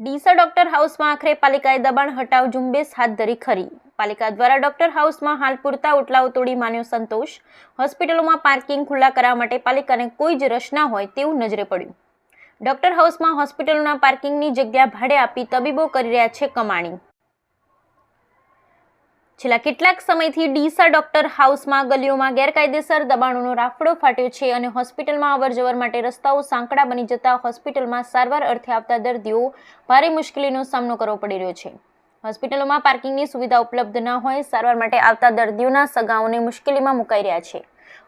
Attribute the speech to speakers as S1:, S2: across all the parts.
S1: Deesa doctor હાઉસમાં આખરે પાલિકાએ દબાણ હટાવ ઝુંબેશ હાથ ધરી ખરી. પાલિકા દ્વારા ડોક્ટર હાઉસમાં હાલ પૂરતા ઓટલાઓ તોડી માન્યો સંતોષ. હોસ્પિટલોમાં પાર્કિંગ ખુલ્લા કરવા માટે પાલિકાને કોઈ જ રસ ના હોય તેવું નજરે પડ્યું. ડોક્ટર હાઉસમાં હોસ્પિટલોના પાર્કિંગની જગ્યા ભાડે આપી તબીબો કરી રહ્યા છે કમાણી. છેલ્લા કેટલાક સમયથી ડીસા ડોક્ટર હાઉસમાં ગલીઓમાં ગેરકાયદેસર દબાણોનો રાફડો ફાટ્યો છે અને હોસ્પિટલમાં અવરજવર માટે રસ્તાઓ સાંકડા બની જતા હોસ્પિટલમાં સારવાર અર્થે આવતા દર્દીઓ ભારે મુશ્કેલીનો સામનો કરવો પડી રહ્યો છે. હોસ્પિટલોમાં પાર્કિંગની સુવિધા ઉપલબ્ધ ન હોય સારવાર માટે આવતા દર્દીઓના સગાઓને મુશ્કેલીમાં મુકાઈ રહ્યા છે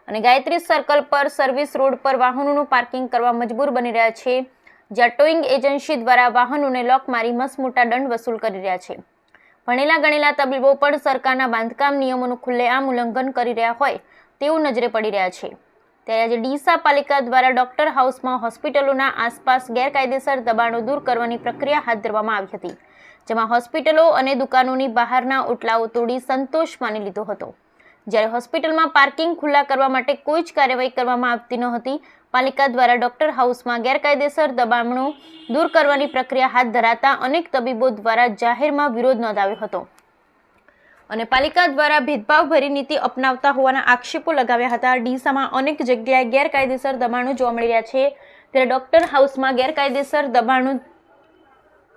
S1: અને ગાયત્રી સર્કલ પર સર્વિસ રોડ પર વાહનોનું પાર્કિંગ કરવા મજબૂર બની રહ્યા છે જ્યાં ટોઈંગ એજન્સી દ્વારા વાહનોને લોક મારી મસમોટા દંડ વસૂલ કરી રહ્યા છે. ભણેલા ગણેલા તબીબો પણ સરકારના બાંધકામ નિયમોનું ખુલ્લેઆમ ઉલ્લંઘન કરી રહ્યા હોય તેવું નજરે પડી રહ્યા છે. ત્યારે આજે ડીસા પાલિકા દ્વારા ડોક્ટર હાઉસમાં હોસ્પિટલોના આસપાસ ગેરકાયદેસર દબાણો દૂર કરવાની પ્રક્રિયા હાથ ધરવામાં આવી હતી, જેમાં હોસ્પિટલો અને દુકાનોની બહારના ઓટલાઓ તોડી સંતોષ માની લીધો હતો. જ્યારે હોસ્પિટલમાં પાર્કિંગ ખુલ્લા કરવા માટે કોઈ જ કાર્યવાહી કરવામાં આવતી ન હતી, પાલિકા દ્વારા ડોક્ટર હાઉસમાં ગેરકાયદેસર દબાણો દૂર કરવાની પ્રક્રિયા હાથ ધરાતા અનેક તબીબો દ્વારા જાહેરમાં વિરોધ નોંધાવ્યો હતો. અને પાલિકા દ્વારા ભેદભાવભરી નીતિ અપનાવતા હોવાના આક્ષેપો લગાવ્યા હતા. ડીસામાં અનેક જગ્યાએ ગેરકાયદેસર દબાણો જોવા મળી રહ્યા છે. ત્યારે ડોક્ટર હાઉસમાં ગેરકાયદેસર દબાણો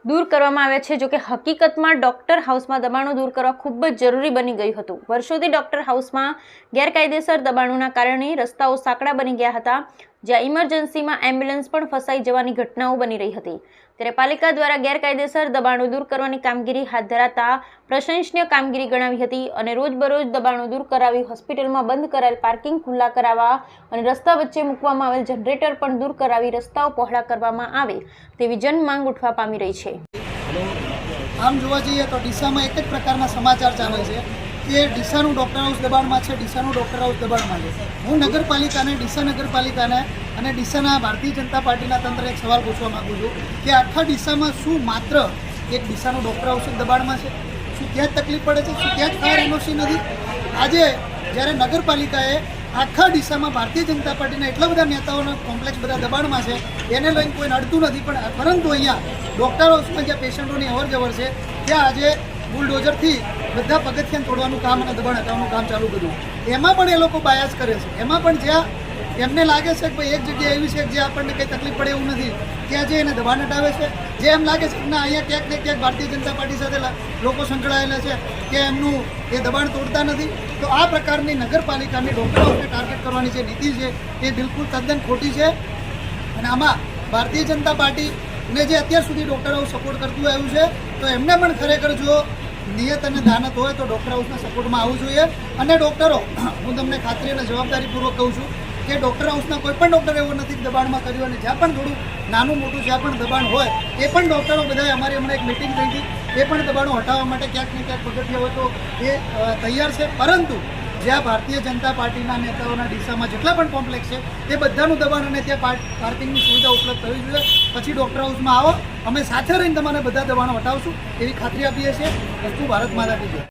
S1: દૂર કરવામાં આવ્યા છે, જોકે હકીકતમાં ડોક્ટર હાઉસમાં દબાણો દૂર કરવા ખૂબ જ જરૂરી બની ગયું હતું. વર્ષોથી ડોક્ટર હાઉસમાં ગેરકાયદેસર દબાણોના કારણે રસ્તાઓ સાંકડા બની ગયા હતા. જ્યાં ઇમરજન્સીમાં એમ્બ્યુલન્સ પણ ફસાઈ જવાની ઘટનાઓ બની રહી હતી. ત્યારે પાલિકા દ્વારા ગેરકાયદેસર દબાણો દૂર કરવાની કામગીરી હાથ ધરાતા પ્રશંસનીય કામગીરી ગણાવી હતી અને રોજબરોજ દબાણો દૂર કરાવી હોસ્પિટલમાં બંધ કરાયેલ પાર્કિંગ ખુલ્લા કરાવવા અને રસ્તા વચ્ચે મૂકવામાં આવેલ જનરેટર પણ દૂર કરાવી રસ્તાઓ પહોળા કરવામાં આવે તેવી જનમાંગ ઉઠવા પામી રહી છે.
S2: આમ જોવા જઈએ તો ડીસામાં એક જ પ્રકારના સમાચાર ચાલે છે. કે ડીસાનું ડૉક્ટર હાઉસ દબાણમાં છે, ડીસાનું ડૉક્ટર હાઉસ દબાણમાં છે. હું નગરપાલિકાને, ડીસા નગરપાલિકાને અને ડીસાના ભારતીય જનતા પાર્ટીના તંત્રને એક સવાલ પૂછવા માગું છું કે આખા ડીસામાં શું માત્ર એક ડીસાનું ડૉક્ટર હાઉસ દબાણમાં છે? શું ત્યાં જ તકલીફ પડે છે? શું ત્યાં જ ફાયર એનઓસી નથી? આજે જ્યારે નગરપાલિકાએ આખા ડીસામાં ભારતીય જનતા પાર્ટીના એટલા બધા નેતાઓના કોમ્પ્લેક્સ બધા દબાણમાં છે, એને લઈને કોઈ નડતું નથી. પણ પરંતુ અહીંયા ડૉક્ટર હાઉસમાં જ્યાં પેશન્ટોની અવર જવર છે, ત્યાં આજે બુલડોઝરથી બધા પગથિયાને તોડવાનું કામ અને દબાણ હટાવવાનું કામ ચાલુ કર્યું. એમાં પણ એ લોકો બાયાસ કરે છે. એમાં પણ જ્યાં એમને લાગે છે કે ભાઈ એક જગ્યાએ એવી છે કે જે આપણને કંઈ તકલીફ પડે એવું નથી, ત્યાં જે એને દબાણ હટાવે છે. જે એમ લાગે છે કે ના, અહીંયા ક્યાંક ને ક્યાંક ભારતીય જનતા પાર્ટી સાથે લોકો સંકળાયેલા છે કે એમનું એ દબાણ તોડતા નથી. તો આ પ્રકારની નગરપાલિકાની ડોક્ટરોને ટાર્ગેટ કરવાની જે નીતિ છે એ બિલકુલ તદ્દન ખોટી છે. અને આમાં ભારતીય જનતા પાર્ટી ને જે અત્યાર સુધી ડોક્ટરો સપોર્ટ કરતું આવ્યું છે, તો એમને પણ ખરેખર જો નિયત અને દાનત હોય તો ડૉક્ટર હાઉસના સપોર્ટમાં આવવું જોઈએ. અને ડૉક્ટરો હું તમને ખાતરી અને જવાબદારીપૂર્વક કહું છું કે ડૉક્ટર હાઉસના કોઈ પણ ડૉક્ટર એવું નથી દબાણમાં કર્યું અને જ્યાં પણ થોડું નાનું મોટું જ્યાં પણ દબાણ હોય, એ પણ ડૉક્ટરો બધાએ અમારી હમણાં એક મિટિંગ થઈ હતી. એ પણ દબાણો હટાવવા માટે ક્યાંક ને ક્યાંક પગથિયા હોય તો એ તૈયાર છે. પરંતુ જ્યાં ભારતીય જનતા પાર્ટીના નેતાઓના દિશામાં જેટલા પણ કોમ્પ્લેક્સ છે તે બધાનું દબાણ અને ત્યાં પાર્ક- પાર્કિંગની સુવિધા ઉપલબ્ધ થવી જોઈએ. પછી ડૉક્ટર હાઉસમાં આવો, અમે સાથે રહીને તમારે બધા દબાણો હટાવશું, એવી ખાતરી આપીએ છીએ. વસ્તુ ભારત માતા કી જય.